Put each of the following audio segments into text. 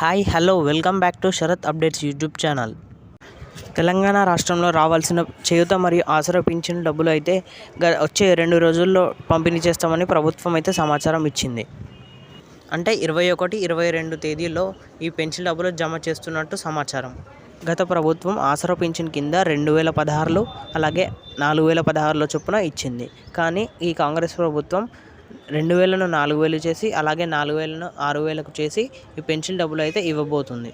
Hi hello welcome back to Sharath updates YouTube channel. Telangana రాష్ట్రంలో రావాల్సిన చేయుత మరియు ఆసరా pension డబ్బులు అయితే గ వచ్చే రెండు రోజుల్లో పంపిణీ చేస్తామని ప్రభుత్వం అయితే సమాచారం ఇచ్చింది. అంటే ఇరవై ఒకటి ఇరవై రెండు తేదీల్లో ఈ పెన్షన్ డబ్బులు జమ చేస్తున్నట్టు సమాచారం. గత ప్రభుత్వం ఆసరా పింఛన్ కింద రెండు వేల పదహారులో అలాగే నాలుగు వేల పదహారులో చొప్పున ఇచ్చింది. కానీ ఈ కాంగ్రెస్ ప్రభుత్వం రెండు వేలను నాలుగు వేలు చేసి అలాగే నాలుగు వేలను ఆరు వేలకు చేసి ఈ పెన్షన్ డబ్బులు అయితే ఇవ్వబోతుంది.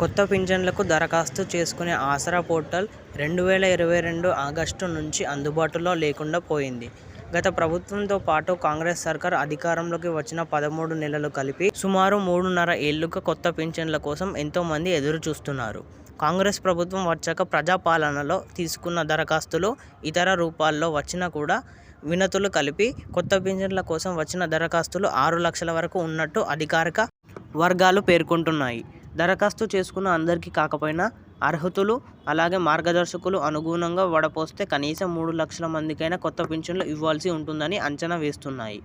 కొత్త పింఛన్లకు దరఖాస్తు చేసుకునే ఆసరా పోర్టల్ రెండు వేల ఇరవై రెండు ఆగస్టు నుంచి అందుబాటులో లేకుండా పోయింది. గత ప్రభుత్వంతో పాటు కాంగ్రెస్ సర్కార్ అధికారంలోకి వచ్చిన పదమూడు నెలలు కలిపి సుమారు మూడున్నర ఏళ్ళుగా కొత్త పింఛన్ల కోసం ఎంతోమంది ఎదురు చూస్తున్నారు కాంగ్రెస్ ప్రభుత్వం వచ్చాక ప్రజాపాలనలో తీసుకున్న దరఖాస్తులు ఇతర రూపాల్లో వచ్చినా కూడా వినతులు కలిపి కొత్త పింఛన్ల కోసం వచ్చిన దరఖాస్తులు ఆరు లక్షల వరకు ఉన్నట్టు అధికారిక వర్గాలు పేర్కొంటున్నాయి. దరఖాస్తు చేసుకున్న అందరికీ కాకపోయినా అర్హతులు అలాగే మార్గదర్శకులు అనుగుణంగా వడపోస్తే కనీసం మూడు లక్షల మందికైనా కొత్త పింఛన్లు ఇవ్వాల్సి ఉంటుందని అంచనా వేస్తున్నాయి.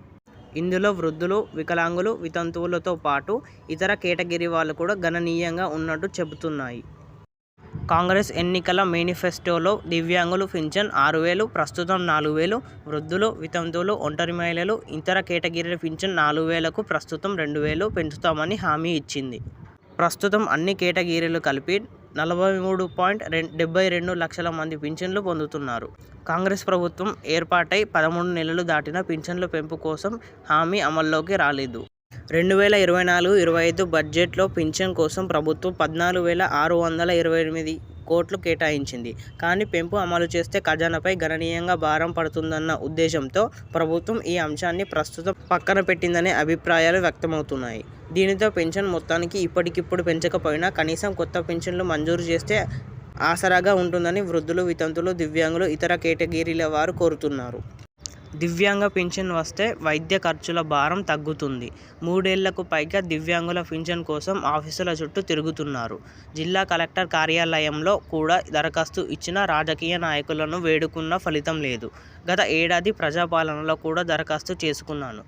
ఇందులో వృద్ధులు వికలాంగులు వితంతువులతో పాటు ఇతర కేటగిరీ వాళ్ళు కూడా గణనీయంగా ఉన్నట్టు చెబుతున్నాయి. కాంగ్రెస్ ఎన్నికల మేనిఫెస్టోలో దివ్యాంగులు పింఛన్ ఆరు వేలు ప్రస్తుతం నాలుగు వేలు వృద్ధులు వితంతువులు ఒంటరి మహిళలు ఇతర కేటగిరీల పింఛన్ నాలుగు వేలకు ప్రస్తుతం రెండు వేలు పెంచుతామని హామీ ఇచ్చింది. ప్రస్తుతం అన్ని కేటగిరీలు కలిపి నలభై మూడు పాయింట్ రెండు డెబ్బై రెండు లక్షల మంది పింఛన్లు పొందుతున్నారు. కాంగ్రెస్ ప్రభుత్వం ఏర్పాటై పదమూడు నెలలు దాటిన పింఛన్ల పెంపు కోసం హామీ అమల్లోకి రాలేదు. రెండు వేల ఇరవై నాలుగు ఇరవై ఐదు బడ్జెట్లో పింఛన్ కోసం ప్రభుత్వం పద్నాలుగు వేల ఆరు వందల ఇరవై ఎనిమిది కోట్లు కేటాయించింది. కానీ పెంపు అమలు చేస్తే ఖజానాపై గణనీయంగా భారం పడుతుందన్న ఉద్దేశంతో ప్రభుత్వం ఈ అంశాన్ని ప్రస్తుతం పక్కన పెట్టిందనే అభిప్రాయాలు వ్యక్తమవుతున్నాయి. దీనితో పెన్షన్ మొత్తానికి ఇప్పటికిప్పుడు పెంచకపోయినా కనీసం కొత్త పెన్షన్లు మంజూరు చేస్తే ఆసరాగా ఉంటుందని వృద్ధులు వితంతులు దివ్యాంగులు ఇతర కేటగిరీల వారు కోరుతున్నారు. దివ్యాంగ పింఛన్ వస్తే వైద్య ఖర్చుల భారం తగ్గుతుంది. మూడేళ్ళకు పైగా దివ్యాంగుల పింఛన్ కోసం ఆఫీసుల చుట్టూ తిరుగుతున్నారు. జిల్లా కలెక్టర్ కార్యాలయంలో కూడా దరఖాస్తు ఇచ్చిన రాజకీయ నాయకులను వేడుకున్న ఫలితం లేదు. గత ఏడాది ప్రజాపాలనలో కూడా దరఖాస్తు చేసుకున్నాను.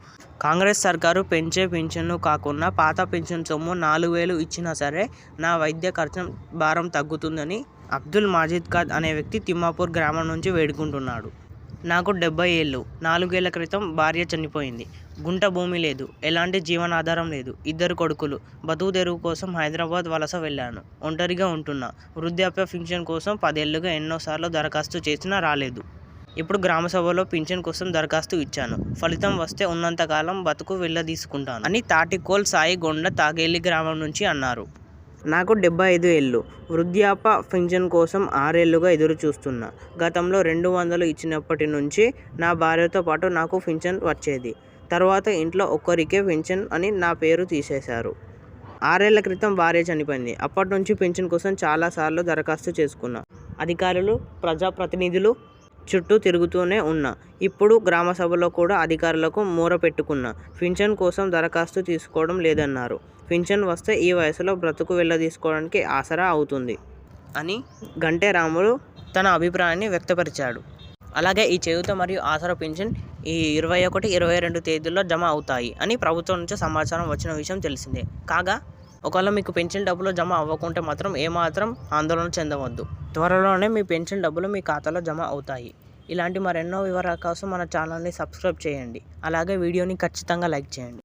కాంగ్రెస్ సర్కారు పెంచే పింఛన్ను కాకుండా పాత పింఛన్ సొమ్ము నాలుగు వేలు ఇచ్చినా సరే నా వైద్య ఖర్చు భారం తగ్గుతుందని అబ్దుల్ మాజిద్ ఖాద్ అనే వ్యక్తి తిమ్మాపూర్ గ్రామం నుంచి వేడుకుంటున్నాడు. నాకు డెబ్బై ఏళ్ళు. నాలుగేళ్ళ క్రితం భార్య చనిపోయింది. గుంట భూమి లేదు. ఎలాంటి జీవనాధారం లేదు. ఇద్దరు కొడుకులు. బతుకు తెరువు కోసం హైదరాబాద్ వలస వెళ్ళాను. ఒంటరిగా ఉంటున్నా. వృద్ధాప్య పింఛన్ కోసం పదేళ్ళుగా ఎన్నోసార్లు దరఖాస్తు చేసినా రాలేదు. ఇప్పుడు గ్రామసభలో పింఛన్ కోసం దరఖాస్తు ఇచ్చాను. ఫలితం వస్తే ఉన్నంతకాలం బతుకు వెళ్ళదీసుకుంటాను అని తాటికోల్ సాయి గొండ తాగేలి గ్రామం నుంచి అన్నారు. నాకు డెబ్బై ఐదు ఏళ్ళు. వృద్ధాప్య పింఛన్ కోసం ఆరేళ్ళుగా ఎదురు చూస్తున్నా గతంలో రెండు వందలు ఇచ్చినప్పటి నుంచి నా భార్యతో పాటు నాకు పింఛన్ వచ్చేది. తర్వాత ఇంట్లో ఒక్కరికే పింఛన్ అని నా పేరు తీసేశారు. ఆరేళ్ళ క్రితం భార్య చనిపోయింది. అప్పటి నుంచి పింఛన్ కోసం చాలాసార్లు దరఖాస్తు చేసుకున్నా. అధికారులు ప్రజాప్రతినిధులు చుట్టూ తిరుగుతూనే ఉన్నా. ఇప్పుడు గ్రామ సభలో కూడా అధికారులకు మూర పెట్టుకున్నా. పింఛన్ కోసం దరఖాస్తు తీసుకోవడం లేదన్నారు. పింఛన్ వస్తే ఈ వయసులో బ్రతుకు వెళ్ళదీసుకోవడానికి ఆసరా అవుతుంది అని గంటే రాములు తన అభిప్రాయాన్ని వ్యక్తపరిచాడు. అలాగే ఈ చేయుత మరియు ఆసరా పింఛన్ ఈ ఇరవై ఒకటి ఇరవై రెండు తేదీల్లో జమ అవుతాయి అని ప్రభుత్వం నుంచి సమాచారం వచ్చిన విషయం తెలిసిందే. కాగా ఒకవేళ మీకు పెన్షన్ డబ్బులు జమ అవ్వకుంటే మాత్రం ఏమాత్రం ఆందోళన చెందవద్దు. త్వరలోనే మీ పెన్షన్ డబ్బులు మీ ఖాతాలో జమ అవుతాయి. ఇలాంటి మరెన్నో వివరాల కోసం మన ఛానల్ని సబ్స్క్రైబ్ చేయండి. అలాగే వీడియోని ఖచ్చితంగా లైక్ చేయండి.